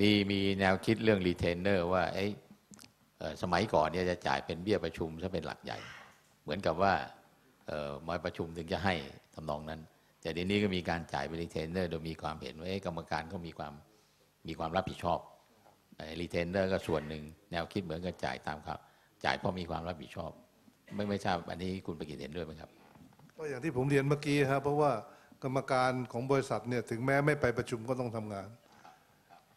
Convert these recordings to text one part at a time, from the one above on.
มีมีแนวคิดเรื่องรีเทนเนอร์ว่าเอ้สมัยก่อนเนี่ยจะจ่ายเป็นเบี้ยประชุมซะเป็นหลักใหญ่ เหมือนกับว่าเอ่อมาประชุมถึงจะให้ทำนองนั้น แต่เดี๋ยวนี้ก็มีการจ่ายเป็นรีเทนเนอร์โดยมีความเห็นว่ากรรมการก็มีความมีความรับผิดชอบรีเทนเนอร์ก็ส่วนหนึ่งแนวคิดเหมือนกับจ่ายตามครับจ่ายเพราะมีความรับผิดชอบ ไม่ไม่ทราบอันนี้คุณประกิตเห็นด้วยไหมครับก็อย่างที่ผมเรียนเมื่อกี้ครับเพราะว่ากรรมการของบริษัทเนี่ยถึงแม้ไม่ไปประชุมก็ต้องทำงาน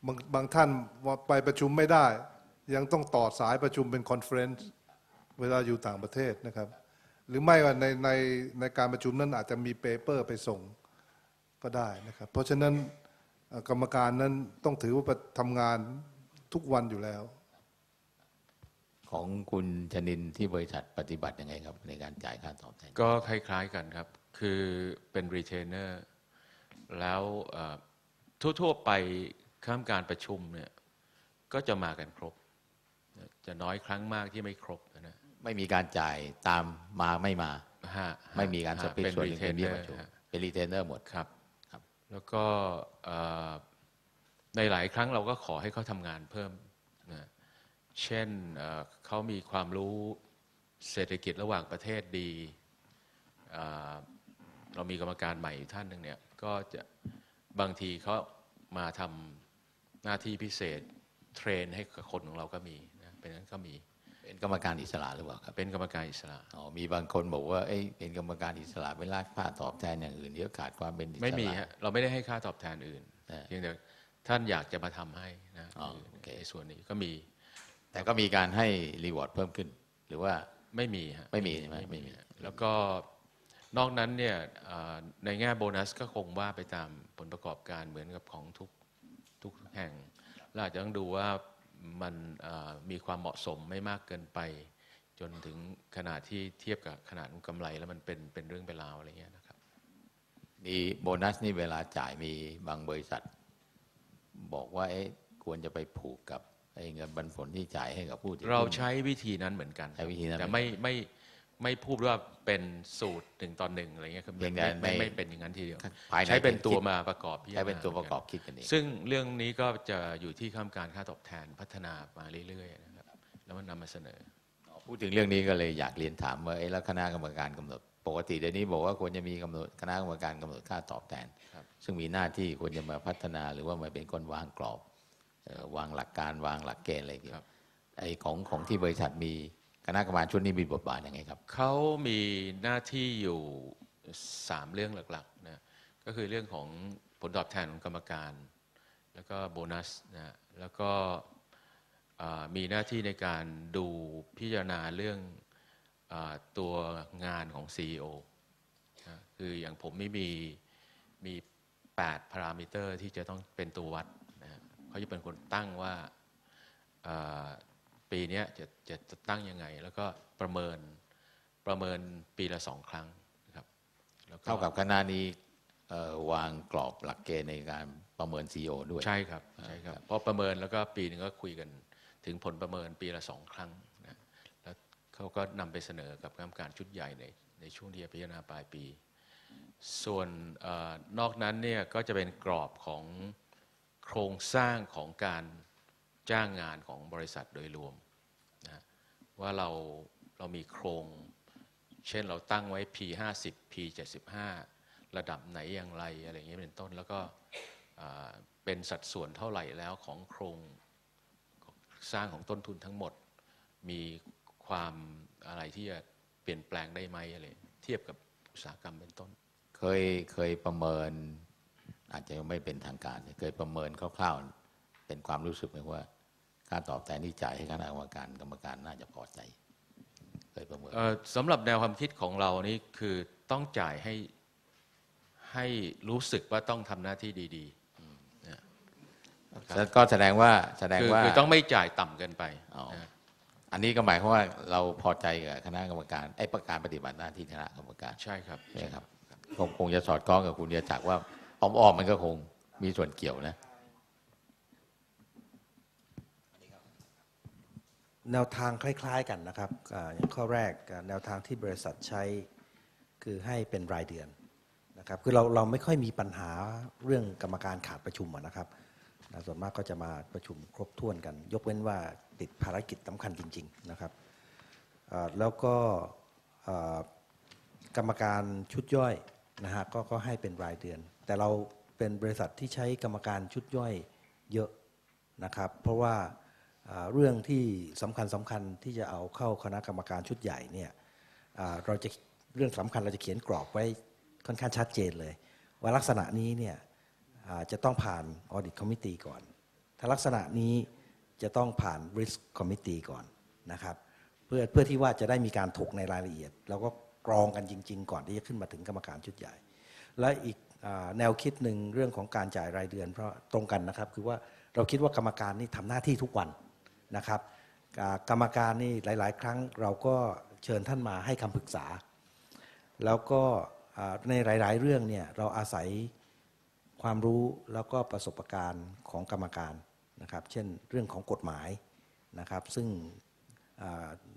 บางบางท่านว่าไปประชุมไม่ได้ ยังต้องต่อสายประชุมเป็นคอนเฟรนซ์เวลาอยู่ต่างประเทศนะครับ หรือไม่ว่าในในในการประชุมนั้นอาจจะมีเปเปอร์ไปส่งก็ได้นะครับ เพราะฉะนั้นเอ่อกรรมการนั้นต้องถือว่าทำงานทุกวันอยู่แล้ว ของคุณชนินที่บริษัทปฏิบัติยังไงครับ ในการจ่ายค่าตอบแทนก็คล้ายๆกันครับ คือเป็นรีเทนเนอร์แล้วเอ่อทั่วๆไป ข้ามการประชุมเนี่ยก็จะมากันครบ จะน้อยครั้งมากที่ไม่ครบนะไม่มีการจ่ายตามมาไม่มาฮะไม่มีการสฮะปริตเป็นส่วนหรีนึ่งเทเป็นนเนเบี้ยอประร์ชุมเป็นรีเทนเนอร์หมดครับครับ แล้วก็เอ่อในหลายครั้งเราก็ขอให้เขาทำงานเพิ่มนะเช่นเอ่อเขามีความรู้เศรษฐกิจระหว่างประเทศดีเอ่อเรามีกรรมการใหม่อยู่ท่านหนึ่งเนี่ยก็จะบางทีเขามาทำ หน้าที่พิเศษเทรนให้กับคนของเราก็มีนะเป็นนั้นก็มีเป็นกรรมการอิสระหรือเปล่าครับเป็นกรรมการอิสระอ๋อมีบางคนบอกว่าเอ้ยเป็นกรรมการอิสระไม่ลากค่าตอบแทนอย่างอื่นเดี๋ยวขาดความเป็นอิสระไม่มีฮะเราไม่ได้ให้ค่าตอบแทนอื่นเออเพียงแต่ท่านอยากจะมาทำให้นะอ๋อโอเคในส่วนนี้ก็มี แต่ก็มีการให้รีวอร์ดเพิ่มขึ้น หรือว่าไม่มีฮะไม่มีใช่ไหมไม่ไม่มีมีฮะแล้วก็นอกนั้นเนี่ยเอ่อในแง่โบนัสก็คงว่าไปตามผลประกอบการเหมือนกับของทุก ทุกแห่งเราอาจจะต้องดูว่ามันเอ่อมีความเหมาะสมไม่มากเกินไป จนถึงขนาดที่เทียบกับขนาดของกำไรแล้วมันเป็นเป็นเรื่องเป็นราวอะไรเงี้ยนะครับมีโบนัสนี่เวลาจ่ายมีบางบริษัท บอกว่าเอ๊ะควรจะไปผูกกับไอ้เงินปันผลที่จ่ายให้กับผู้ถือเราหุ้นใช้วิธีนั้นเหมือนกันใช้วิธีนั้นแต่ไม่ไม่ ไม่พูดว่าเป็นสูตรหนึ่งต่อหนึ่งอะไรเงี้ยคือเพียงไม่แต่ไม่ไม่ไม่เป็นอย่างนั้นทีเดียวภายในใช้เป็นตัวคิดมาประกอบพิจารณาใช้เป็นตัวประกอบคิดกันเองซึ่งเรื่องนี้ก็จะอยู่ที่ข้ามการค่าตอบแทนพัฒนามาเรื่อยๆนะครับแล้วมันนำมาเสนอ พูดถึงเรื่องนี้ก็เลยอยากเรียนถามว่าเอ๊ะแล้วคณะกรรมการกำหนด ปกติเดี๋ยวนี้บอกว่าควรจะมีกำหนดคณะกรรมการกำหนดค่าตอบแทนครับซึ่งมีหน้าที่ควรจะมาพัฒนาหรือว่ามาเป็นคนวางกรอบเอ่อวางหลักการวางหลักเกณฑ์อะไรอย่างเงี้ยไอ้ของของที่บริษัทมี คณะกรรมการชุดนี้มีบทบาทยังไงครับ เขามีหน้าที่อยู่สามเรื่องหลักๆนะก็คือเรื่องของผลตอบแทนของกรรมการ แล้วก็โบนัสนะแล้วก็มีหน้าที่ในการดูพิจารณาเรื่องอตัวงานของ CEO นะคืออย่างผมไม่มีมี8พารามิเตอร์ที่จะต้องเป็นตัววัดนะเขาจะเป็นคนตั้งว่า ปีเนี้ยจะจะจะตั้งยังไง แล้วก็ประเมินประเมินปีละสองครั้งนะครับแล้วเท่ากับคณะนี้เอ่อวางกรอบหลักเกณฑ์ในการประเมิน CEO ด้วยใช่ครับใช่ครับเพราะประเมินแล้วก็ปีหนึ่งก็คุยกันถึงผลประเมินปีละสองครั้งนะแล้วเขาก็นำไปเสนอกับกรรมการชุดใหญ่ในในช่วงที่จะพิจารณาปลายปี ส่วนเออนอกนั้นเนี่ยก็จะเป็นกรอบของโครงสร้างของการ จ้างงานของบริษัทโดยรวมนะว่าเราเรามีโครง เช่นเราตั้งไว้ P 5 0 P 75ระดับไหนอย่างไรอะไรอย่างเงี้ยเป็นต้นแล้วก็เป็นสัดส่วนเท่าไหร่แล้วของโครงสร้างของต้นทุนทั้งหมด มีความอะไรที่จะเปลี่ยนแปลงได้ไหมอะไรเทียบกับอุตสาหกรรมเป็นต้น เคยเคยประเมินอาจจะยังไม่เป็นทางการ เคยประเมินคร่าวๆ เป็นความรู้สึกไหมว่า ค่าตอบแทนที่จ่ายให้คณะกรรมการกรรมการน่าจะพอใจเคยประเมินเอ่อสำหรับแนวความคิดของเรานี่คือต้องจ่ายให้ให้รู้สึกว่าต้องทำหน้าที่ดีๆนะครับก็แสดงว่าแสดงคือว่าคือต้องไม่จ่ายต่ำเกินไปอ๋อนะอันนี้ก็หมายความว่าเราพอใจกับคณะกรรมการไอ้ประการปฏิบัติหน้าที่คณะกรรมการใช่ครับใช่ครับคงคงจะสอดคล้องกับคุณเดียจักรว่าอ้อมๆมันก็คงมีส่วนเกี่ยวนะ แนวทางคล้าย ๆกันนะครับอย่างข้อแรกแนวทางที่บริษัทใช้คือให้เป็นรายเดือนนะครับคือเราเราไม่ค่อยมีปัญหาเรื่องกรรมการขาดประชุมอะนะครับส่วนมากก็จะมาประชุมครบถ้วนกัน ยกเว้นว่าติดภารกิจสำคัญจริง ๆนะครับแล้วก็กรรมการชุดย่อยนะฮะกก็ให้เป็นรายเดือน แต่เราเป็นบริษัทที่ใช้กรรมการชุดย่อยเยอะนะครับ เพราะว่า เรื่องที่สำคัญสำคัญที่จะเอาเข้าคณะกรรมการชุดใหญ่เนี่ยเราจะเรื่องสำคัญเราจะเขียนกรอบไว้ค่อนข้างชัดเจนเลย ว่าลักษณะนี้เนี่ยจะต้องผ่าน Audit Committee ก่อน ถ้าลักษณะนี้จะต้องผ่าน Risk Committee ก่อนนะครับ เพื่อเพื่อที่ว่าจะได้มีการถกในรายละเอียด แล้วก็กรองกันจริง ๆ ก่อนที่จะขึ้นมาถึงกรรมการชุดใหญ่ และอีกแนวคิดหนึ่งเรื่องของการจ่ายรายเดือน เพราะตรงกันนะครับ คือว่าเราคิดว่ากรรมการนี่ทำหน้าที่ทุกวัน นะครับ กรรมการนี่หลาย ๆ ครั้งเราก็เชิญท่านมาให้คำปรึกษา แล้วก็ในหลาย ๆ เรื่องเนี่ยเราอาศัยความรู้แล้วก็ประสบการณ์ของกรรมการนะครับ เช่นเรื่องของกฎหมายนะครับ ซึ่ง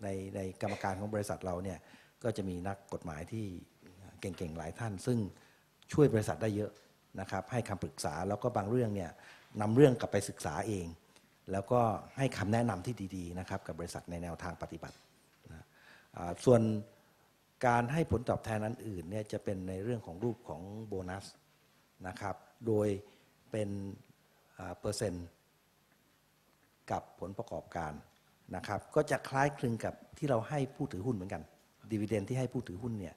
ในในกรรมการของบริษัทเราเนี่ยก็จะมีนักกฎหมายที่เก่งๆหลายท่าน ซึ่งช่วยบริษัทได้เยอะนะครับ ให้คำปรึกษาแล้วก็บางเรื่องเนี่ยนำเรื่องกลับไปศึกษาเอง แล้วก็ให้คำแนะนำที่ดีๆนะครับกับบริษัทในแนวทางปฏิบัตินะส่วนการให้ผลตอบแทนอันอื่นเนี่ยจะเป็นในเรื่องของรูปของโบนัสนะครับโดยเป็นเปอร์เซ็นต์กับผลประกอบการนะครับก็จะคล้ายคลึงกับที่เราให้ผู้ถือหุ้นเหมือนกันดีเวเดนที่ให้ผู้ถือหุ้นเนี่ย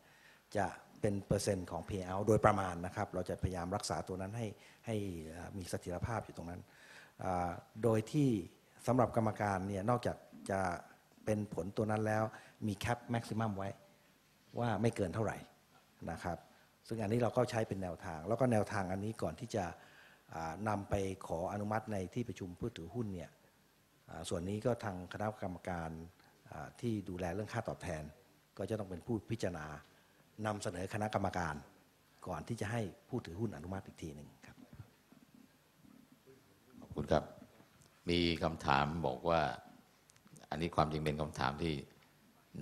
จะเป็นเปอร์เซ็นต์ของ payout โดยประมาณนะครับ เราจะพยายามรักษาตัวนั้นให้ให้มีเสถียรภาพอยู่ตรงนั้น โดยที่สำหรับกรรมการเนี่ยนอกจากจะเป็นผลตัวนั้นแล้วมีแคปแม็กซิมัมไว้ว่าไม่เกินเท่าไหร่นะครับ ซึ่งอันนี้เราก็ใช้เป็นแนวทาง แล้วก็แนวทางอันนี้ก่อนที่จะนำไปขออนุมัติในที่ประชุมผู้ถือหุ้นเนี่ยส่วนนี้ก็ทางคณะกรรมการที่ดูแลเรื่องค่าตอบแทน ก็จะต้องเป็นผู้พิจารณานำเสนอคณะกรรมการ ก่อนที่จะให้ผู้ถือหุ้นอนุมัติอีกทีหนึ่งครับ ครับ มีคำถามบอกว่า อันนี้ความจริงเป็นคำถามที่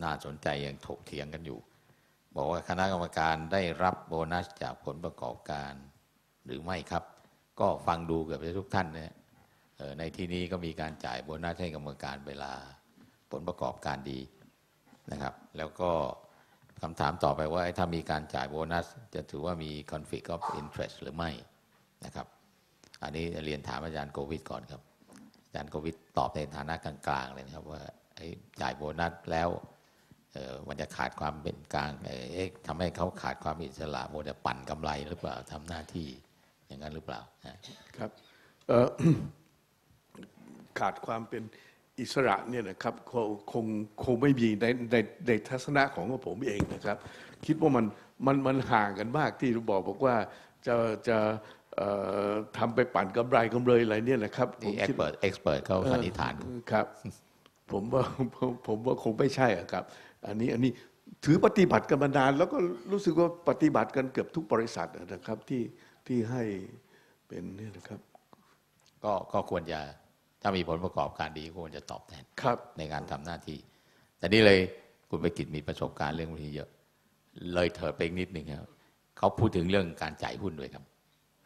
น่าสนใจยังถกเถียงกันอยู่ บอกว่าคณะกรรมการได้รับโบนัสจากผลประกอบการ หรือไม่ครับ ก็ฟังดูเกือบจะทุกท่านนะฮะเอ่อในที่นี้ก็มีการจ่ายโบนัสให้กรรมการเวลาผลประกอบการดีนะครับ แล้วก็คำถามต่อไปว่าถ้ามีการจ่ายโบนัส จะถือว่ามี conflict of interest หรือไม่นะครับ อันนี้เรียนถามอาจารย์โควิดก่อนครับ อาจารย์โควิดตอบในฐานะกลางๆเลยนะครับ ว่าจ่ายโบนัสแล้วมันจะขาดความเป็นกลางเอ๊ะทำให้เขาขาดความอิสระโมจะปั่นกำไรหรือเปล่าทำหน้าที่อย่างนั้นหรือเปล่าครับขาดความเป็นอิสระเนี่ยนะครับคงคงคงไม่มีในในในทัศนะของผมเองนะครับ คิดว่ามันมันมันห่างกันมากที่บอกบอกว่าจะจะ ทำไปปั่นกำไรกำไรอะไรเนี่ยนะครับผนี่มเอ็กคิดเปิดเอ็กซ์เปิดเขาสันนิษฐานเออครับผมว่าผมผมว่าคงไม่ใช่อะครับ อันนี้อันนี้ถือปฏิบัติกันมานาน แล้วก็รู้สึกว่าปฏิบัติกันเกือบทุกบริษัทอะนะครับที่ที่ให้เป็นเนี่ยนะครับ ก็ก็ควรจะถ้ามีผลประกอบการดีก็ควรจะตอบแทนครับในการทำหน้าที่ แต่นี่เลยคุณไปกิจมีประสบการณ์เรื่องพวกนี้เยอะ เลยเถิดไปอีกนิดหนึ่งครับเขาพูดถึงเรื่องการจ่ายหุ้นด้วยครับ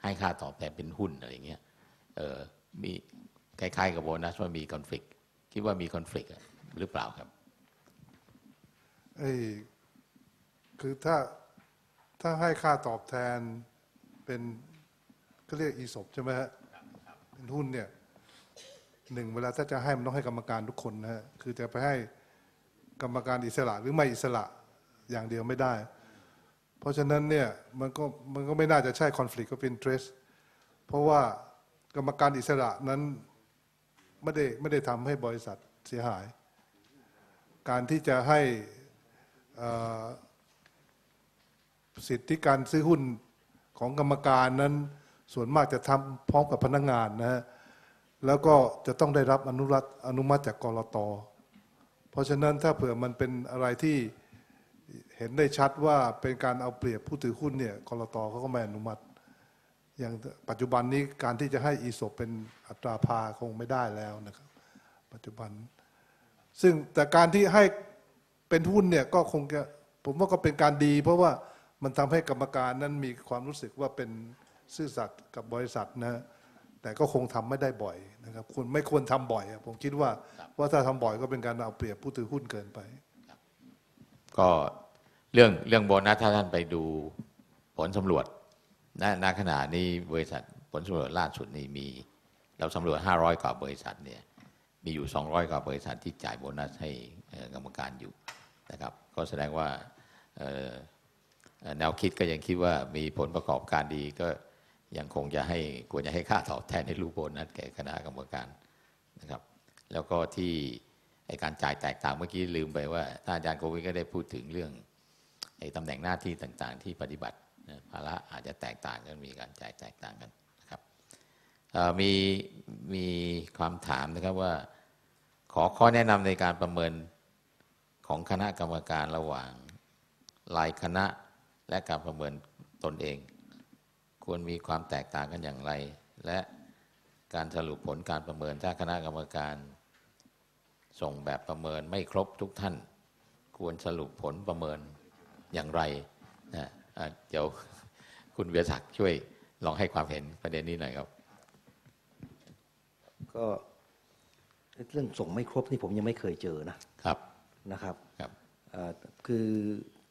ให้ค่าตอบแทนเป็นหุ้นอะไรเงี้ยเออมีคล้ายๆกับโบนัสว่ามีคอนฟ lict คิดว่ามีคอนฟ lict หรือเปล่าครับไอ้คือถ้าถ้าให้ค่าตอบแทนเป็นก็เรียกอีสบใช่ไหมฮะเป็นหุ้นเนี่ยหนึ่งเวลาถ้าจะให้มันต้องให้กรรมการทุกคนนะฮะคือจะไปให้กรรมการอิสระหรือไม่อิสระอย่างเดียวไม่ได้ เพราะฉะนั้นเนี่ยมันก็มันก็ไม่น่าจะใช่ conflict of interest เพราะว่ากรรมการอิสระนั้นไม่ได้ไม่ได้ทำให้บริษัทเสียหาย การที่จะให้สิทธิการซื้อหุ้นของกรรมการนั้นส่วนมากจะทำพร้อมกับพนักงานนะฮะแล้วก็จะต้องได้รับอนุรัตอนุมัติจากกรตเพราะฉะนั้นถ้าเผื่อมันเป็นอะไรที่ เห็นได้ชัดว่าเป็นการเอาเปรียบผู้ถือหุ้นเนี่ยกรตเขาก็ไม่อนุมัติ อย่างปัจจุบันนี้การที่จะให้อีสเป็นอัตราภาคงไม่ได้แล้วนะครับ ปัจจุบัน ซึ่งแต่การที่ให้เป็นหุ้นเนี่ยก็คงจะผมว่าก็เป็นการดี เพราะว่ามันทำให้กรรมการนั้นมีความรู้สึกว่าเป็นซื่อสัตย์กับบริษัทนะแต่ก็คงทำไม่ได้บ่อยนะครับคุณไม่ควรทำบ่อย ผมคิดว่าว่าถ้าทำบ่อยก็เป็นการเอาเปรียบผู้ถือหุ้นเกินไป ก็เรื่องเรื่องโบนัสถ้าท่านไปดูผลสำรวจณณขณะนี้บริษัทผลสำรวจล่าสุดนี่มี เราสำรวจ 500 กว่าบริษัทเนี่ยมีอยู่ 200 กว่าบริษัทที่จ่ายโบนัสให้กรรมการอยู่นะครับ ก็แสดงว่าแนวคิดก็ยังคิดว่ามีผลประกอบการดีก็ยังคงจะให้ควรจะให้ค่าตอบแทนให้ลูกโบนัสแก่คณะกรรมการนะครับ แล้วก็ที่ ไอการจ่ายแตกต่างเมื่อกี้ลืมไปว่าท่านอาจารย์โควิดก็ได้พูดถึงเรื่องไอตำแหน่งหน้าที่ต่างๆ ที่ปฏิบัติภาระอาจจะแตกต่างกันมีการจ่ายแตกต่างกันนะครับมีมีความถามนะครับว่า ขอข้อแนะนำในการประเมินของคณะกรรมการระหว่างรายคณะและการประเมินตนเอง ควรมีความแตกต่างกันอย่างไร และการสรุปผลการประเมินถ้าคณะกรรมการ ส่งแบบประเมินไม่ครบทุกท่าน ควรสรุปผลประเมินอย่างไรนะอะเดี๋ยวคุณเวียศักดิ์ช่วยลองให้ความเห็นประเด็นนี้หน่อยครับ ก็เรื่องส่งไม่ครบนี่ผมยังไม่เคยเจอนะครับนะครับครับเอ่อคือ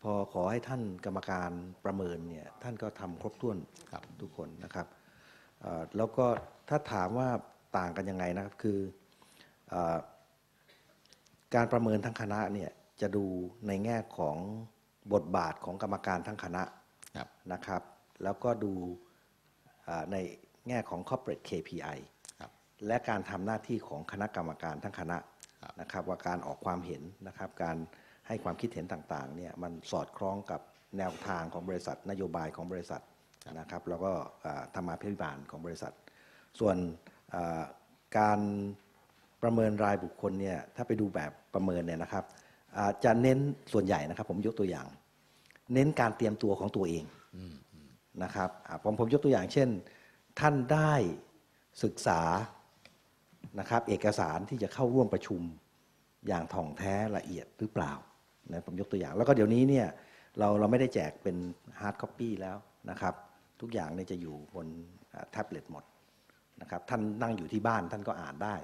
พอขอให้ท่านกรรมการประเมินเนี่ยท่านก็ทำครบถ้วนครับทุกคนนะครับเอ่อแล้วก็ถ้าถามว่าต่างกันยังไงนะครับคือเออ การประเมินทั้งคณะเนี่ยจะดูในแง่ของบทบาทของกรรมการทั้งคณะครับนะครับ แล้วก็ดูเอ่อในแง่ของ corporate KPI ครับและการทำหน้าที่ของคณะกรรมการทั้งคณะครับนะครับว่าการออกความเห็นนะครับการให้ความคิดเห็นต่างๆเนี่ยมันสอดคล้องกับแนวทางของบริษัท นโยบายของบริษัทนะครับแล้วก็เอ่อธรรมาภิบาลของบริษัท ส่วนเอ่อการ ประเมินรายบุคคลเนี่ยถ้าไปดูแบบประเมินเนี่ยนะครับจะเน้นส่วนใหญ่นะครับ ผมยกตัวอย่าง เน้นการเตรียมตัวของตัวเองนะครับผมผมยกตัวอย่างเช่น ท่านได้ศึกษานะครับ เอกสารที่จะเข้าร่วมประชุมอย่างถ่องแท้ละเอียดหรือเปล่านะผมยกตัวอย่าง แล้วก็เดี๋ยวนี้เนี่ยเราเราไม่ได้แจกเป็นฮาร์ดคอปปี้แล้วนะครับ ทุกอย่างเนี่ยจะอยู่บนแท็บเล็ตหมดนะครับท่านนั่งอยู่ที่บ้านท่านก็อ่านได้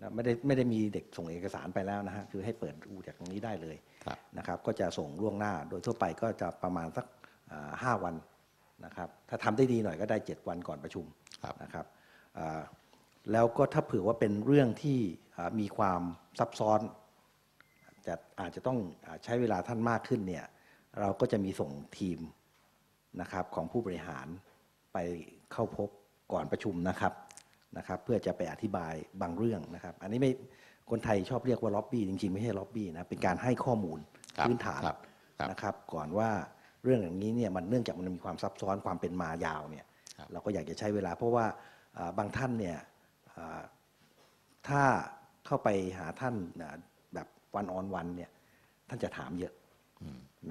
นะไม่ได้ไม่ได้มีเด็กส่งเอกสารไปแล้วนะฮะคือให้เปิดดูจากตรงนี้ได้เลยครับนะครับก็จะส่งล่วงหน้าโดยทั่วไปก็จะประมาณสักอ่าห้าวันนะครับถ้าทำได้ดีหน่อยก็ได้ 7 วันก่อนประชุมครับนะครับอ่าแล้วก็ถ้าเผื่อว่าเป็นเรื่องที่อ่ามีความซับซ้อนจะอาจจะต้องอาใช้เวลาท่านมากขึ้นเนี่ยเราก็จะมีส่งทีมนะครับของผู้บริหารไปเข้าพบก่อนประชุมนะครับ นะครับเพื่อจะไปอธิบายบางเรื่องนะครับ อันนี้ไม่คนไทยชอบเรียกว่าล็อบบี้จริงๆ ไม่ใช่ล็อบบี้นะเป็นการให้ข้อมูลครับพื้นฐานครับครับนะครับ ก่อนว่าเรื่องอย่างนี้เนี่ยมันเนื่องจากมันมีความซับซ้อนความเป็นมายาวเนี่ยครับเราก็อยากจะใช้เวลา เพราะว่าอ่าบางท่านเนี่ยอ่าถ้าเข้าไปหาท่านอ่าแบบวันออนวันเนี่ยท่านจะถามเยอะ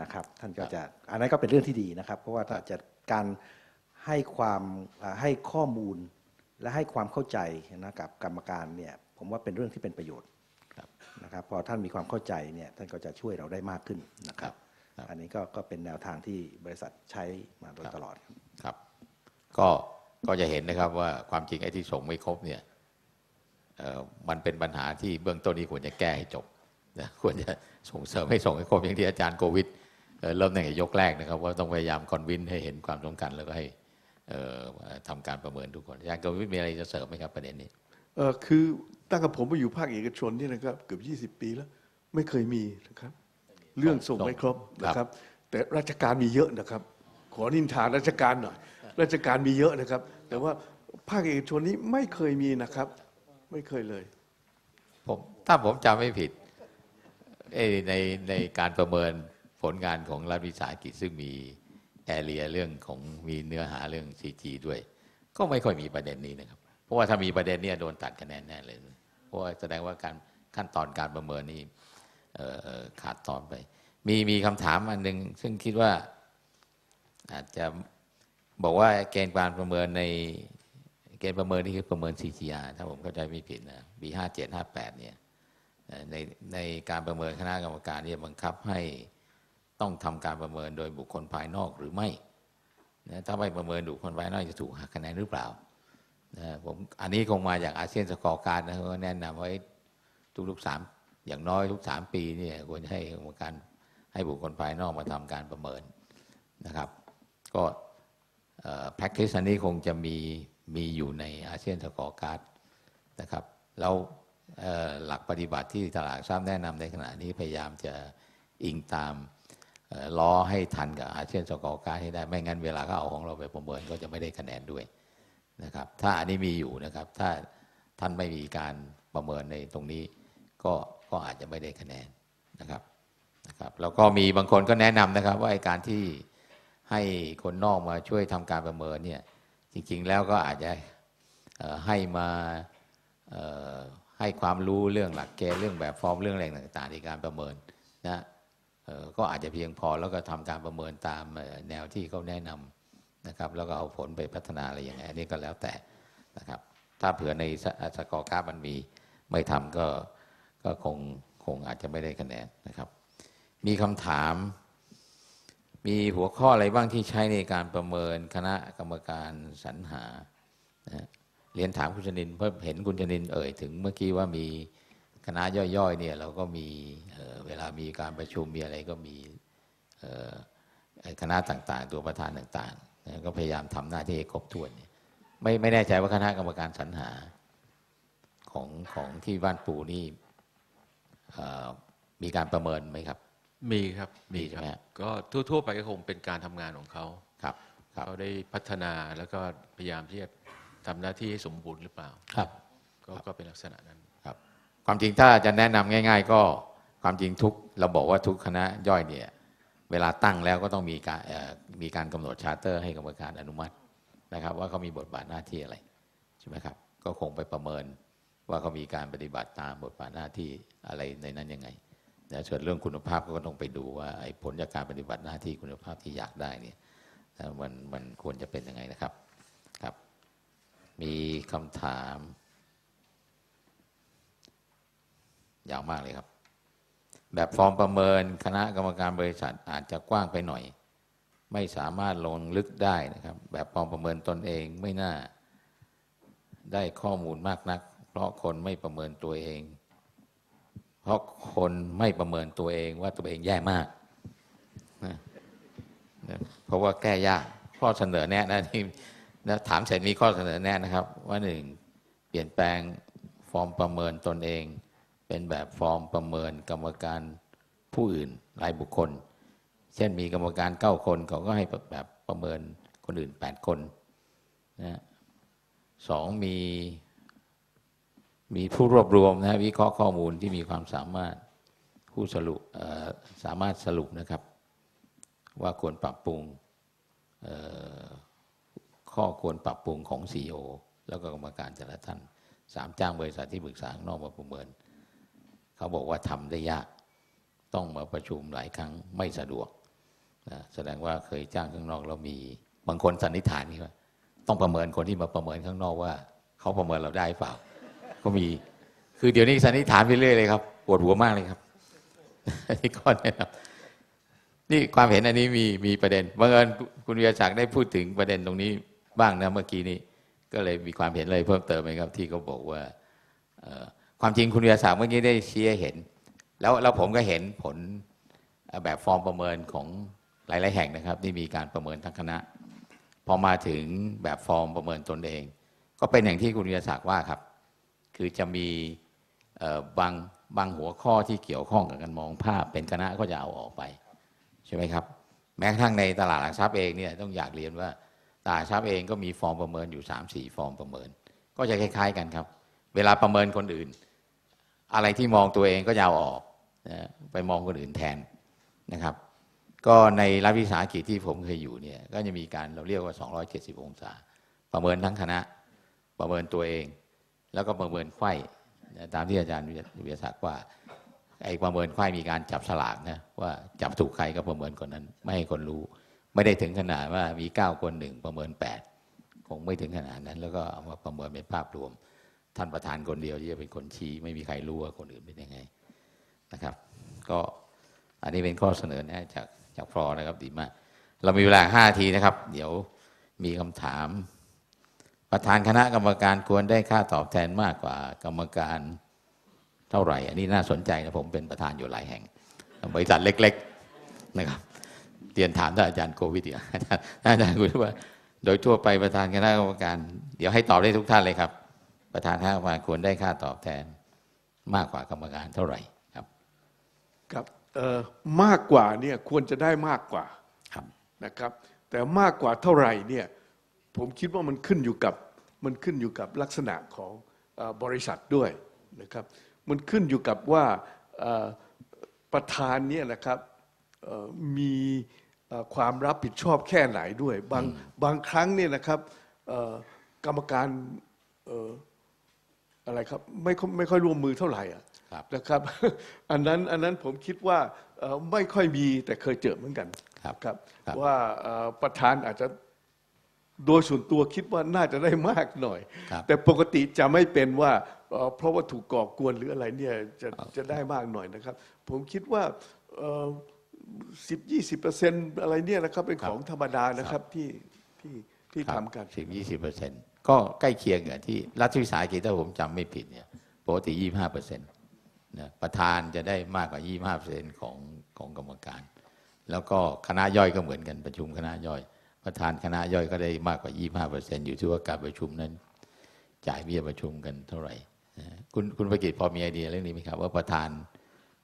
นะครับ ท่านก็จะอันนั้นก็เป็นเรื่องที่ดีนะครับ เพราะว่าถ้าจะการให้ความอ่าให้ข้อมูล และให้ความเข้าใจนะกับกรรมการเนี่ยผมว่าเป็นเรื่องที่เป็นประโยชน์ครับนะครับพอท่านมีความเข้าใจเนี่ยท่านก็จะช่วยเราได้มากขึ้นนะครับครับอันนี้ก็ก็เป็นแนวทางที่บริษัทใช้มาโดยตลอดครับครับ ก็ก็จะเห็นนะครับว่าความจริงไอ้ที่ส่งไม่ครบเนี่ยเอ่อมันเป็นปัญหาที่เบื้องต้นนี้ควรจะแก้ให้จบนะควรจะส่งเสริมให้ส่งให้ครบอย่างที่อาจารย์โควิดเอ่อเริ่มตั้งแต่ยกแรกนะครับ ว่าต้องพยายามคอนวินให้เห็นความสำคัญแล้วก็ให้เอ่อ ทำการประเมินทุกคนอาจารย์โควิดมีอะไรจะเสริมไหมครับประเด็นนี้เออคือตั้งแต่ผมมาอยู่ภาคเอกชนเนี่ยนะครับเกือบ 20 ปีแล้ว ไม่เคยมีนะครับ เรื่องส่งไม่ครบนะครับ แต่ราชการมีเยอะนะครับ ขอนินทาราชการหน่อย ราชการมีเยอะนะครับ แต่ว่าภาคเอกชนนี้ไม่เคยมีนะครับ ไม่เคยเลย ผมถ้าผมจำไม่ผิดเอ้ยในในการประเมินผลงานของรัฐวิสาหกิจซึ่งมี แอเรียเรื่องของมีเนื้อหาเรื่อง CG ด้วย ก็ไม่ค่อยมีประเด็นนี้นะครับ เพราะว่าถ้ามีประเด็นเนี้โดนตัดคะแนนแน่เลย เพราะว่าแสดงว่าการขั้นตอนการประเมินนี่ขาดตอนไป มีมีคำถามอันหนึ่งซึ่งคิดว่าอาจจะบอกว่าเกณฑ์การประเมินในเกณฑ์ประเมินนี่คือประเมิน CGR ถ้าผมเข้าใจไม่ผิดนะปีห้าเจ็ดห้าแปดเนี่ยในในการประเมินคณะกรรมการเนี่ยบังคับให้ ต้องทำการประเมินโดยบุคคลภายนอกหรือไม่นะถ้าไม่ประเมินบุคคลภายนอกจะถูกหักคะแนนหรือเปล่านะผมอันนี้คงมาจากอาเซียนสกอร์การดนะเขาแนะนำไว้ทุกๆสามอย่างน้อยทุกสามปีเนี่ยควรจะให้กรรมการให้บุคคลภายนอกมาทำการประเมินนะครับ ก็แพ็กเกจอันนี้คงจะมีมีอยู่ในอาเซียนสกอร์การ์ดนะครับแล้วหลักปฏิบัติที่ตลาดทรัพย์แนะนำในขณะนี้พยายามจะอิงตาม ล้อให้ทันกับอาเซียนสกอร์การให้ได้ ไม่งั้นเวลาเขาเอาของเราไปประเมินก็จะไม่ได้คะแนนด้วยนะครับ ถ้าอันนี้มีอยู่นะครับ ถ้าท่านไม่มีการประเมินในตรงนี้ ก็ก็อาจจะไม่ได้คะแนนนะครับนะครับ แล้วก็มีบางคนก็แนะนำนะครับ ว่าไอการที่ให้คนนอกมาช่วยทำการประเมินเนี่ยจริงๆแล้วก็อาจจะให้มาให้ความรู้เรื่องหลักเกณฑ์เรื่องแบบฟอร์มเรื่องอะไรต่างๆในการประเมินนะ ก็อาจจะเพียงพอแล้วก็ทำการประเมินตามแนวที่เขาแนะนำนะครับ แล้วก็เอาผลไปพัฒนาอะไรอย่างไงอันนี้ก็แล้วแต่นะครับ ถ้าเผื่อในสสกอร์กราฟมันมีไม่ทำก็ก็คงคงอาจจะไม่ได้คะแนนนะครับ มีคำถาม มีหัวข้ออะไรบ้างที่ใช้ในการประเมินคณะกรรมการสรรหานะฮะเรียนถามคุณชนินเพราะเห็นคุณชนินเอ่ยถึงเมื่อกี้ว่ามี คณะย่อยๆเนี่ยเราก็มีเอ่อเวลามีการประชุมมีอะไรก็มีเอ่อไอ้คณะต่างๆ ตัวประธานต่างๆนะก็พยายามทำหน้าที่ให้ครบถ้วนเนี่ยไม่ไม่แน่ใจว่าคณะกรรมการสรรหาของของที่บ้านปู่นี่เอ่อมีการประเมินไหมครับ มีครับมีมีใช่ครัไหมบฮะก็ทั่ว ๆ ไปก็คงเป็นการทำงานของเขาครับครับเขาได้พัฒนาแล้วก็พยายามที่จะทำหน้าที่ให้สมบูรณ์หรือเปล่าครับก็ก็เป็นลักษณะนั้น ความจริงถ้าจะแนะนำง่าย ๆ ก็ความจริงทุกเราบอกว่าทุกคณะย่อยเนี่ยเวลาตั้งแล้วก็ต้องมีการมีการกำหนดชาร์เตอร์ให้กรรมการอนุมัตินะครับ ว่าเขามีบทบาทหน้าที่อะไรใช่ไหมครับก็คงไปประเมินว่าเขามีการปฏิบัติตามบทบาทหน้าที่อะไรในนั้นยังไงแล้วส่วนเรื่องคุณภาพก็ต้องไปดูว่าไอ้ผลจากการปฏิบัติหน้าที่คุณภาพที่อยากได้เนี่ยมันมันควรจะเป็นยังไงนะครับครับ มีคำถาม ยาวมากเลยครับ แบบฟอร์มประเมินคณะกรรมการบริษัทอาจจะกว้างไปหน่อย ไม่สามารถลงลึกได้นะครับ แบบฟอร์มประเมินตนเองไม่น่า ได้ข้อมูลมากนัก เพราะคนไม่ประเมินตัวเอง เพราะคนไม่ประเมินตัวเองว่าตัวเองแย่มากนะเพราะว่าแก้ยากข้อเสนอแนะนะที่นะถามเสร็จมีข้อเสนอแนะนะครับ ว่าหนึ่งเปลี่ยนแปลงฟอร์มประเมินตนเอง เป็นแบบฟอร์มประเมินกรรมการผู้อื่นรายบุคคล เช่นมีกรรมการเก้าคนเขาก็ให้แบบประเมินคนอื่นแปดคนนะสองมี มีผู้รวบรวมนะวิเคราะห์ข้อมูลที่มีความสามารถผู้สรุปสามารถสรุปนะครับ ว่าควรปรับปรุงข้อควรปรับปรุงของ CEO แล้วก็กรรมการแต่ละท่านสามจ้างบริษัทที่ปรึกษาข้างนอกมาประเมิน เขาบอกว่าทำได้ยาก ต้องมาประชุมหลายครั้งไม่สะดวกนะแสดงว่าเคยจ้างข้างนอกแล้วมี บางคนสันนิษฐานนี่ว่า ต้องประเมินคนที่มาประเมินข้างนอกว่า เขาประเมินเราได้เปล่า ก็มี คือเดี๋ยวนี้สันนิษฐานไปเรื่อยเลยครับปวดหัวมากเลยครับนี่ข้อแนะนำนี่ความเห็นอันนี้มีมีประเด็นบังเอิญคุณวิทยาศักดิ์ได้พูดถึงประเด็นตรงนี้บ้างนะเมื่อกี้นี้ ก็เลยมีความเห็นอะไรเพิ่มเติมไหมครับ ที่เขาบอกว่า ความจริงคุณวิทยาศักดิ์เมื่อกี้ได้ชี้ให้เห็น แล้วแล้วผมก็เห็นผลแบบฟอร์มประเมินของหลาย ๆ แห่งนะครับ ที่มีการประเมินทั้งคณะ พอมาถึงแบบฟอร์มประเมินตนเอง ก็เป็นอย่างที่คุณวิทยาศักดิ์ว่าครับ คือจะมีบางบางหัวข้อที่เกี่ยวข้องกับการมองภาพ เป็นคณะก็จะเอาออกไปใช่ไหมครับ แม้กระทั่งในตลาดหลักทรัพย์เองเนี่ยต้องอยากเรียนว่าตลาดหลักทรัพย์เองก็มีฟอร์มประเมินอยู่3ามสี่ฟอร์มประเมิน ก็จะคล้าย ๆ กันครับ เวลาประเมินคนอื่น อะไรที่มองตัวเองก็จะเออกนะไปมองคนอื่นแทนนะครับ ก็ในรัฐวิสาหกิจที่ผมเคยอยู่เนี่ยก็จะมีการเราเรียกว่า 270 องศา ประเมินทั้งคณะประเมินตัวเอง แล้วก็ประเมินไข้ตามที่อาจารย์วิทยาศักดิ์ว่าไอ้ประเมินไข้มีการจับสลากนะว่าจับถูกใครก็ประเมินคนนั้น ไม่ให้คนรู้ ไม่ได้ถึงขนาดว่ามี 9 คนหนึ่งประเมิน 8 คงไม่ถึงขนาดนั้น แล้วก็เอามาประเมินเป็นภาพรวม ท่านประธานคนเดียวที่จะเป็นคนชี้ ไม่มีใครรู้ว่าคนอื่นเป็นยังไงนะครับ ก็อันนี้เป็นข้อเสนอแนะจากจากฟอร์นะครับดีมาก เรามีเวลา5นาทีนะครับ เดี๋ยวมีคำถาม ประธานคณะกรรมการควรได้ค่าตอบแทนมากกว่ากรรมการเท่าไหร่ อันนี้น่าสนใจนะผมเป็นประธานอยู่หลายแห่ง บริษัทเล็ก ๆนะครับเรียนถามท่านอาจารย์โควิดอีกอาจารย์อาจารย์คุยว่า โดยทั่วไปประธานคณะกรรมการ เดี๋ยวให้ตอบได้ทุกท่านเลยครับ ประธานคณะกรรมการควรได้ค่าตอบแทนมากกว่ากรรมการเท่าไหร่ครับครับเอ่อมากกว่าเนี่ยควรจะได้มากกว่าครับนะครับ แต่มากกว่าเท่าไหร่เนี่ยผมคิดว่ามันขึ้นอยู่กับมันขึ้นอยู่กับลักษณะของเออบริษัทด้วยนะครับ มันขึ้นอยู่กับว่าเอ่อประธานเนี่ยนะครับเอ่อมีเอ่อความรับผิดชอบแค่ไหนด้วย บางบางครั้งเนี่ยนะครับเอ่อกรรมการเอ่อ อะไรครับไม่ค่อยไม่ค่อยร่วมมือเท่าไหร่อะครับ นะครับ อันนั้นอันนั้นผมคิดว่าเอ่อไม่ค่อยมีแต่เคยเจอเหมือนกันครับครับครับ ว่าเอ่อประธานอาจจะโดยส่วนตัวคิดว่าน่าจะได้มากหน่อย ครับ แต่ปกติจะไม่เป็นว่าเอ่อเพราะว่าถูกก่อกวนหรืออะไรเนี่ยจะจะได้มากหน่อยนะครับ ผมคิดว่าสิบยี่สิบเปอร์เซ็นต์อะไรเนี่ยนะครับเป็นของธรรมดานะครับที่ที่ที่ทำกัน สิบยี่สิบเปอร์เซ็นต์ ก็ใกล้เคียงกับที่รัฐวิสาหกิจถ้าผมจำไม่ผิดเนี่ยปกติยี่ห้าเปอร์เซ็นต์นะประธานจะได้มากกว่ายี่ห้าเปอร์เซ็นต์ของของกรรมการ แล้วก็คณะย่อยก็เหมือนกันประชุมคณะย่อย ประธานคณะย่อยก็ได้มากกว่ายี่ห้าเปอร์เซ็นต์อยู่ที่ว่าการประชุมนั้น จ่ายเบี้ยประชุมกันเท่าไหร่คุณคุณประกิตพอมีไอเดียเรื่องนี้ไหมครับว่าประธาน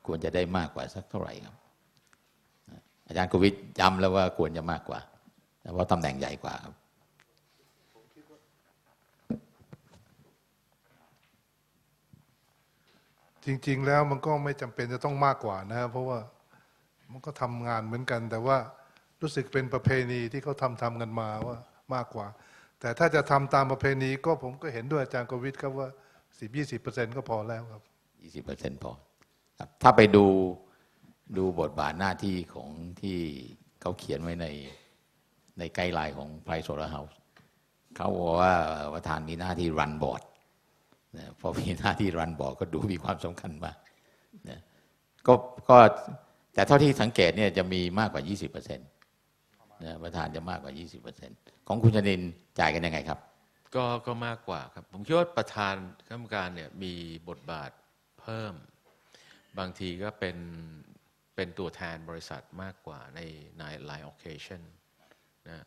ควรจะได้มากกว่าสักเท่าไหร่ครับ อาจารย์โควิดย้ำแล้วว่าควรจะมากกว่าเพราะตำแหน่งใหญ่กว่าครับ จริง ๆ แล้วมันก็ไม่จำเป็นจะต้องมากกว่านะครับเพราะว่ามันก็ทำงานเหมือนกัน แต่ว่ารู้สึกเป็นประเพณีที่เขาทำทำกันมาว่ามากกว่า แต่ถ้าจะทำตามประเพณีก็ผมก็เห็นด้วยอาจารย์กวิทย์ครับว่าสิบยี่สิบเปอร์เซ็นต์ก็พอแล้วครับยี่สิบเปอร์เซ็นต์พอครับถ้าไปดูดูบทบาทหน้าที่ของที่เขาเขียนไว้ในในไกด์ไลน์ของไพรโซลาเฮาส์เขาบอกว่าประธานมีหน้าที่รันบอร์ด นะพอมีหน้าที่รันบอร์ก็ดูมีความสำคัญมากนะก็ก็แต่เท่าที่สังเกตเนี่ยจะมีมากกว่า 20เปอร์เซ็นต์นะประธานจะมากกว่า 20เปอร์เซ็นต์ของคุณชนินจ่ายกันยังไงครับ ก็ก็มากกว่าครับ ผมคิดว่าประธานกรรมการเนี่ยมีบทบาทเพิ่ม บางทีก็เป็นเป็นตัวแทนบริษัทมากกว่าในในหลาย occasion นะ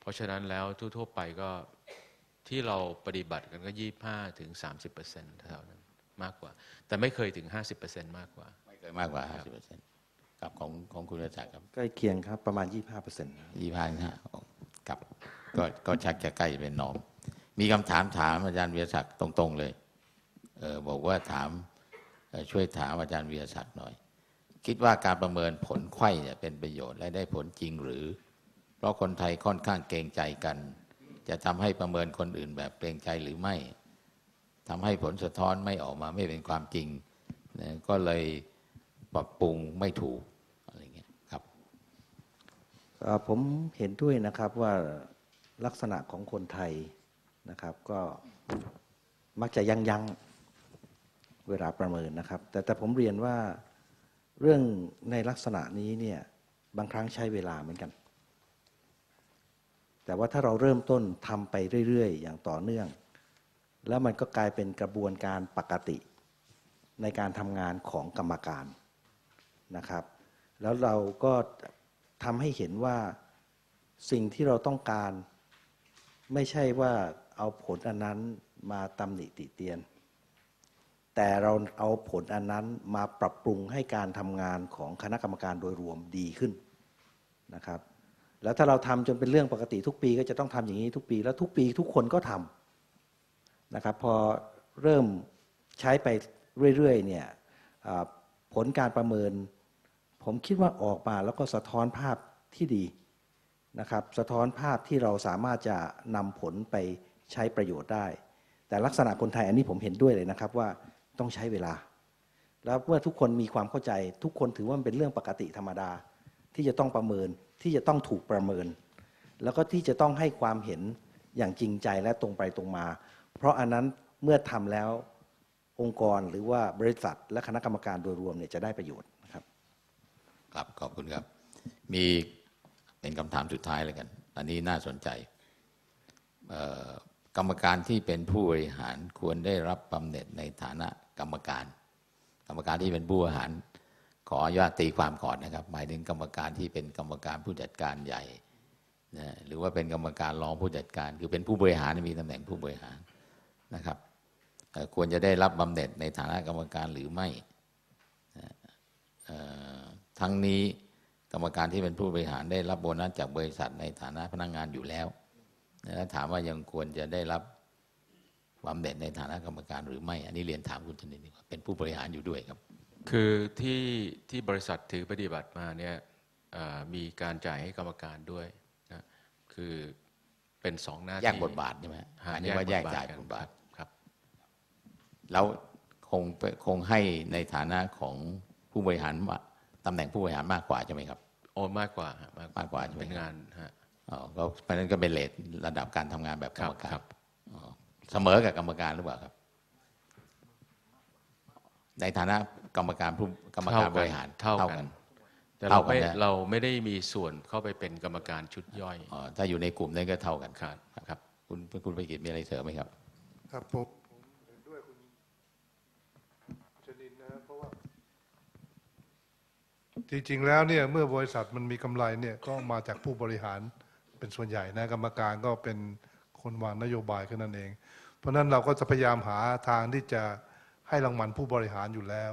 เพราะฉะนั้นแล้วทั่วๆไปก็ ที่เราปฏิบัติกันก็25ถึง30เท่านั้นมากกว่า แต่ไม่เคยถึง50มากกว่า ไม่เคยมากกว่า50เปอร์เซ็นต์ครับของของคุณประจักษ์ครับใกล้เคียงครับประมาณ25เปอร์เซ็นต์ยี่ห้าห้าครับก็ก็ชักจะใกล้จะเป็นนอม มีคำถามถามอาจารย์วีรศักดิ์ตรง ๆ เลยเออบอกว่าถามเอ่อช่วยถามอาจารย์วีรศักดิ์หน่อย คิดว่าการประเมินผลไข้เนี่ยเป็นประโยชน์และได้ผลจริงหรือ เพราะคนไทยค่อนข้างเกรงใจกัน จะทำให้ประเมินคนอื่นแบบเกรงใจหรือไม่ทำให้ผลสะท้อนไม่ออกมาไม่เป็นความจริงนะก็เลยปรับปรุงไม่ถูกอะไรเงี้ยครับผมเห็นด้วยนะครับว่าลักษณะของคนไทยนะครับ ก็มักจะยั้งยั้งเวลาประเมินนะครับ แต่แต่ผมเรียนว่าเรื่องในลักษณะนี้เนี่ยบางครั้งใช้เวลาเหมือนกัน แต่ว่าถ้าเราเริ่มต้นทำไปเรื่อยๆ อย่างต่อเนื่อง แล้วมันก็กลายเป็นกระบวนการปกติ ในการทำงานของกรรมการนะครับ แล้วเราก็ทำให้เห็นว่าสิ่งที่เราต้องการ ไม่ใช่ว่าเอาผลอันนั้นมาตำหนิติเตียน แต่เราเอาผลอันนั้นมาปรับปรุงให้การทำงานของคณะกรรมการโดยรวมดีขึ้นนะครับ แล้วถ้าเราทำจนเป็นเรื่องปกติทุกปีก็จะต้องทำอย่างนี้ทุกปี แล้วทุกปีทุกคนก็ทำนะครับ พอเริ่มใช้ไปเรื่อยๆเนี่ยผลการประเมิน ผมคิดว่าออกมาแล้วก็สะท้อนภาพที่ดีนะครับ สะท้อนภาพที่เราสามารถจะนำผลไปใช้ประโยชน์ได้ แต่ลักษณะคนไทยอันนี้ผมเห็นด้วยเลยนะครับว่าต้องใช้เวลา แล้วเมื่อทุกคนมีความเข้าใจ ทุกคนถือว่ามันเป็นเรื่องปกติธรรมดา ที่จะต้องประเมิน ที่จะต้องถูกประเมิน แล้วก็ที่จะต้องให้ความเห็นอย่างจริงใจและตรงไปตรงมา เพราะอันนั้นเมื่อทำแล้วองค์กรหรือว่าบริษัท และคณะกรรมการโดยรวมเนี่ยจะได้ประโยชน์นะครับ ครับขอบคุณครับ มีเป็นคำถามสุดท้ายเลยกัน อันนี้น่าสนใจ กรรมการที่เป็นผู้บริหารควรได้รับบำเหน็จในฐานะกรรมการ กรรมการที่เป็นผู้บริหาร ขออนุญาตตีความก่อนนะครับ หมายถึงกรรมการที่เป็นกรรมการผู้จัดการใหญ่นะหรือว่าเป็นกรรมการรองผู้จัดการ คือเป็นผู้บริหารมีตำแหน่งผู้บริหารนะครับควรจะได้รับบำเหน็จในฐานะกรรมการหรือไม่ทั้งนี้กรรมการที่เป็นผู้บริหารได้รับโบนัสจากบริษัทในฐานะพนักงานอยู่แล้วแล้วถามว่ายังควรจะได้รับบำเหน็จในฐานะกรรมการหรือไม่ อันนี้เรียนถามคุณธนินดีกว่าเป็นผู้บริหารอยู่ด้วยครับ คือที่ที่บริษัทถือปฏิบัติมาเนี่ยเอ่อมีการจ่ายให้กรรมการด้วยนะคือเป็นสองหน้าที่แยกบทบาทใช่ไหมฮะหาอันนี้ว่าแยกจ่ายกันบทบาทครับแล้วคงไปคงให้ในฐานะของผู้บริหารว่าตำแหน่งผู้บริหารมากกว่าใช่ไหมครับโอ้มากกว่าฮะมากกว่าใช่ไหมเป็นงานฮะอ๋อก็เพราะฉะนั้นก็เป็นเลทระดับการทำงานแบบกรรมคการรับอ๋อเสมอกับกรรมการหรือเปล่าครับ ในฐานะ กรรมการผู้กรรมการบริหารเท่ากัน แต่เท่าเรากันไม่นะเราไม่ได้มีส่วนเข้าไปเป็นกรรมการชุดย่อยอ๋อถ้าอยู่ในกลุ่มนั้นก็เท่ากันครับครับ คุณคุณไปกิจมีอะไรเสริมไหมครับ ครับผมผมเห็นด้วยคุณชนินนะครับเพราะว่าจริงๆแล้วเนี่ยเมื่อบริษัทมันมีกำไรเนี่ยก็มาจากผู้บริหารเป็นส่วนใหญ่นะกรรมการก็เป็นคนวางนโยบายแค่นั้นเอง เพราะฉะนั้นเราก็จะพยายามหาทางที่จะให้รางวัลผู้บริหารอยู่แล้ว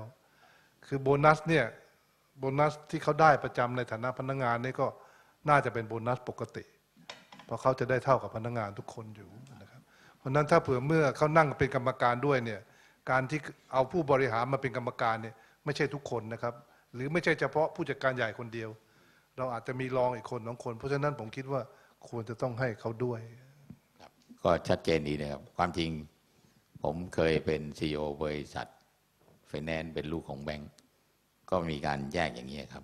คือโบนัสเนี่ยโบนัสที่เขาได้ประจำในฐานะพนักงานนี่ก็น่าจะเป็นโบนัสปกติ เพราะเขาจะได้เท่ากับพนักงานทุกคนอยู่นะครับ เพราะนั้นถ้าเผื่อเมื่อเขานั่งเป็นกรรมการด้วยเนี่ยการที่เอาผู้บริหารมาเป็นกรรมการเนี่ยไม่ใช่ทุกคนนะครับ หรือไม่ใช่เฉพาะผู้จัดการใหญ่คนเดียว เราอาจจะมีรองอีกคนสองคน เพราะฉะนั้นผมคิดว่าควรจะต้องให้เขาด้วยก็ชัดเจนดีนะครับ ความจริงผมเคยเป็นซีอบริษัท ฟแนนซ์เป็นลูกของแบงก์ก็มีการแยกอย่างนี้ยครับ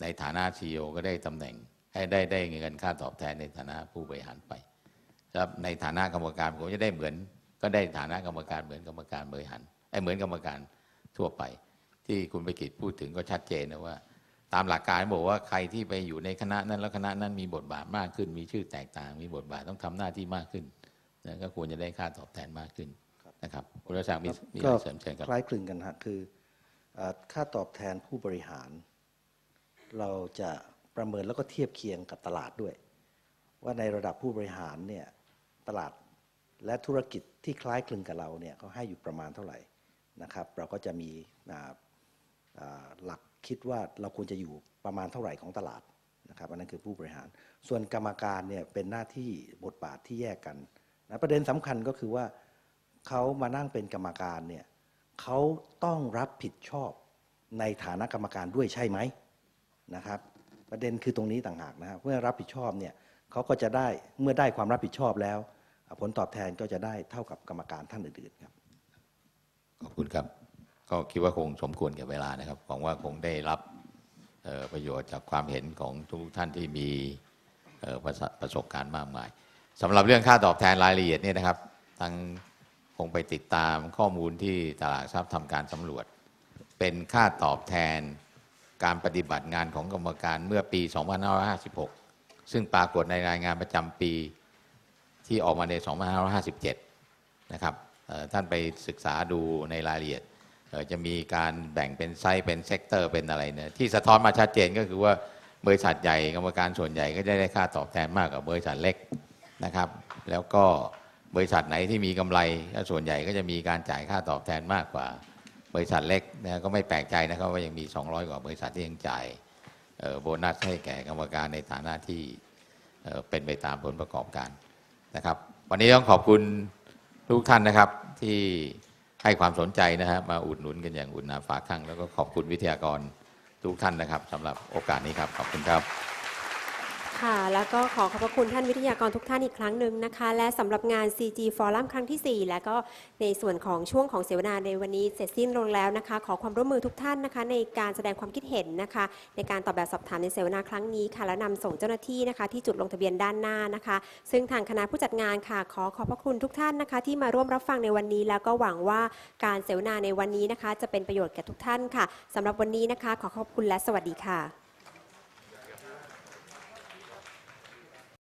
ในฐานะซีอก็ได้ตำแหน่งให้ได้ได้เงินค่าตอบแทนในฐานะผู้บริหารไปครับในฐานะกรรมการผมจะได้เหมือน ก็ได้ฐานะกรรมการเหมือนกรรมการบริหารไอ้เหมือนกรรมการทั่วไป ที่คุณไปกิจพูดถึงก็ชัดเจนนะว่า ตามหลักการบอกว่าใครที่ไปอยู่ในคณะนั้นแล้วคณะนั้นมีบทบาทมากขึ้น มีชื่อแตกต่าง มีบทบาทต้องทำหน้าที่มากขึ้นนะก็ควรจะได้ค่าตอบแทนมากขึ้น นะครับคุณรัชศักดิ์มีมีอะไรเสริมเชิญครับคล้ายคลึงกันฮะคือเอ่อค่าตอบแทนผู้บริหาร เราจะประเมินแล้วก็เทียบเคียงกับตลาดด้วย ว่าในระดับผู้บริหารเนี่ยตลาดและธุรกิจที่คล้ายคลึงกับเราเนี่ยเขาให้อยู่ประมาณเท่าไหร่นะครับ เราก็จะมีอ่าอ่าหลักคิดว่าเราควรจะอยู่ประมาณเท่าไหร่ของตลาดนะครับอันนั้นคือผู้บริหาร ส่วนกรรมการเนี่ยเป็นหน้าที่บทบาทที่แยกกันนะประเด็นสำคัญก็คือว่า เขามานั่งเป็นกรรมการเนี่ยเขาต้องรับผิดชอบในฐานะกรรมการด้วยใช่ไหมนะครับ ประเด็นคือตรงนี้ต่างหากนะครับเมื่อรับผิดชอบเนี่ยเขาก็จะได้เมื่อได้ความรับผิดชอบแล้ว ผลตอบแทนก็จะได้เท่ากับกรรมการท่านอื่นๆครับขอบคุณครับ ก็คิดว่าคงสมควรแก่เวลานะครับหวังว่าคงได้รับประโยชน์จากความเห็นของทุกท่านที่มีประสประสบการณ์มากมายสำหรับเรื่องค่าตอบแทนรายละเอียดเนี่ยนะครับทาง คงไปติดตามข้อมูลที่ตลาดทรัพย์ทำการสำรวจ เป็นค่าตอบแทนการปฏิบัติงานของกรรมการเมื่อปี 2556 ซึ่งปรากฏในรายงานประจำปีที่ออกมาใน 2557 นะครับท่านไปศึกษาดูในรายละเอียด จะมีการแบ่งเป็นไซส์เป็นเซกเตอร์เป็นอะไรเนี่ยที่สะท้อนมาชัดเจนก็คือว่าบริษัทใหญ่กรรมการส่วนใหญ่ก็จะได้ค่าตอบแทนมากกว่าบริษัทเล็กนะครับ แล้วก็ บริษัทไหนที่มีกำไรส่วนใหญ่ก็จะมีการจ่ายค่าตอบแทนมากกว่า บริษัทเล็กนะก็ไม่แปลกใจนะครับว่ายังมี 200 กว่าบริษัทที่ยังจ่ายโบนัสให้แก่กรรมการในฐานะที่เอ่อเป็นไปตามผลประกอบการนะครับ วันนี้ต้องขอบคุณทุกท่านนะครับที่ให้ความสนใจนะฮะมาอุดหนุนกันอย่างอุ่นหนาฝาข้างแล้วก็ขอบคุณวิทยากรทุกท่านนะครับสำหรับโอกาสนี้ครับขอบคุณครับ ค่ะ แล้วก็ขอขอบพระคุณท่านวิทยากรทุกท่านอีกครั้งหนึ่งนะคะ และสำหรับงาน CG Forum ครั้งทีสี่ 4 และก็ในส่วนของช่วงของเสวนาในวันนี้เสร็จสิ้นลงแล้วนะคะ ขอความร่วมมือทุกท่านนะคะ ในการแสดงความคิดเห็นนะคะ ในการตอบแบบสอบถามในเสวนาครั้งนี้ค่ะและนำส่งเจ้าหน้าที่นะคะ ที่จุดลงทะเบียนด้านหน้านะคะ ซึ่งทางคณะผู้จัดงานค่ะ ขอขอบพระคุณทุกท่านนะคะ ที่มาร่วมรับฟังในวันนี้ แล้วก็หวังว่าการเสวนาในวันนี้นะคะ จะเป็นประโยชน์แก่ทุกท่านค่ะสำหรับวันนี้นะคะ ขอขอบคุณและสวัสดีค่ะ